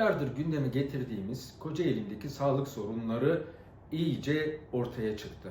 Aylardır gündeme getirdiğimiz Kocaeli'ndeki sağlık sorunları iyice ortaya çıktı.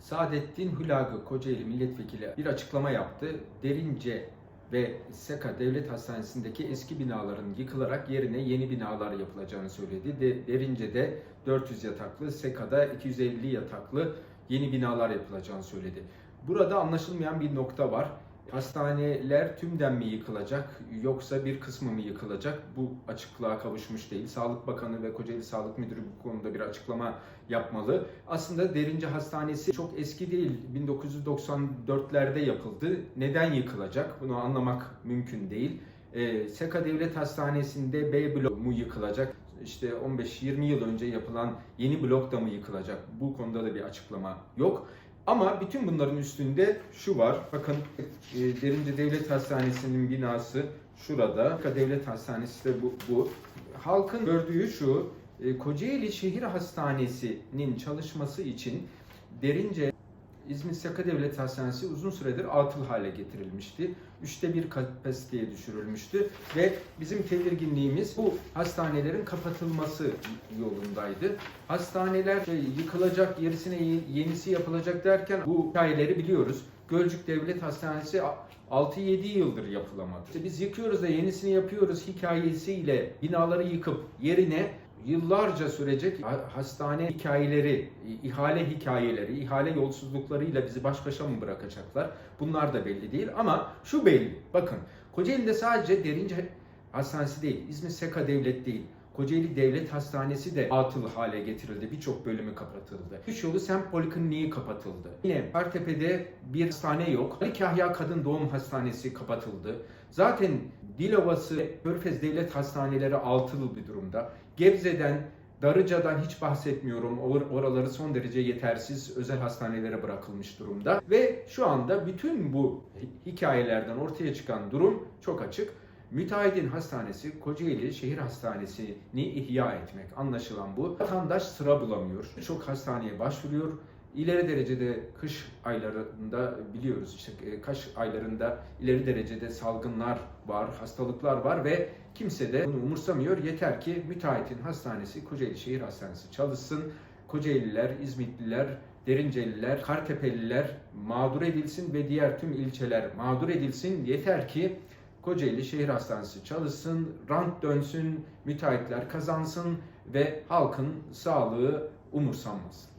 Saadettin Hülagı Kocaeli Milletvekili bir açıklama yaptı. Derince ve Seka Devlet Hastanesi'ndeki eski binaların yıkılarak yerine yeni binalar yapılacağını söyledi. De, Derince'de 400 yataklı, Seka'da 250 yataklı yeni binalar yapılacağını söyledi. Burada anlaşılmayan bir nokta var. Hastaneler tümden mi yıkılacak yoksa bir kısmı mı yıkılacak? Bu açıklığa kavuşmuş değil. Sağlık Bakanı ve Kocaeli Sağlık Müdürü bu konuda bir açıklama yapmalı. Aslında Derince Hastanesi çok eski değil. 1994'lerde yapıldı. Neden yıkılacak? Bunu anlamak mümkün değil. Ee, Seka Devlet Hastanesi'nde B blok mu yıkılacak? İşte 15-20 yıl önce yapılan yeni blok da mı yıkılacak? Bu konuda da bir açıklama yok. Ama bütün bunların üstünde şu var. Bakın e, Derince Devlet Hastanesi'nin binası şurada. Devlet Hastanesi de bu. bu. Halkın gördüğü şu. e, Kocaeli Şehir Hastanesi'nin çalışması için Derince İzmir Saka Devlet Hastanesi uzun süredir atıl hale getirilmişti. Üçte bir kapasiteye düşürülmüştü ve bizim tedirginliğimiz bu hastanelerin kapatılması yolundaydı. Hastaneler şey, yıkılacak, yerisine yenisi yapılacak derken bu hikayeleri biliyoruz. Gölcük Devlet Hastanesi 6-7 yıldır yapılamadı. İşte biz yıkıyoruz da yenisini yapıyoruz hikayesiyle binaları yıkıp yerine yıllarca sürecek hastane hikayeleri, ihale hikayeleri, ihale yolsuzluklarıyla bizi baş başa mı bırakacaklar? Bunlar da belli değil ama şu belli. Bakın Kocaeli'de sadece Derince Hastanesi değil, İzmir Seka Devlet değil. Kocaeli Devlet Hastanesi de atıl hale getirildi. Birçok bölümü kapatıldı. Üç yolu semt polikliniği kapatıldı. Yine Kartepe'de bir hastane yok. Ali Kahya Kadın Doğum Hastanesi kapatıldı. Zaten Dilovası, Körfez Devlet Hastaneleri altılı bir durumda. Gebze'den, Darıca'dan hiç bahsetmiyorum. Or- Oraları son derece yetersiz özel hastanelere bırakılmış durumda. Ve şu anda bütün bu hi- hikayelerden ortaya çıkan durum çok açık. Müteahhidin hastanesi Kocaeli Şehir Hastanesi'ni ihya etmek. Anlaşılan bu. Vatandaş sıra bulamıyor. Çok hastaneye başvuruyor. İleri derecede kış aylarında biliyoruz işte e, kış aylarında ileri derecede salgınlar var, hastalıklar var ve kimse de bunu umursamıyor. Yeter ki müteahhitin hastanesi Kocaeli Şehir Hastanesi çalışsın. Kocaeliler, İzmitliler, Derinceliler, Kartepeliler mağdur edilsin ve diğer tüm ilçeler mağdur edilsin. Yeter ki Kocaeli Şehir Hastanesi çalışsın, rant dönsün, müteahhitler kazansın ve halkın sağlığı umursanmasın.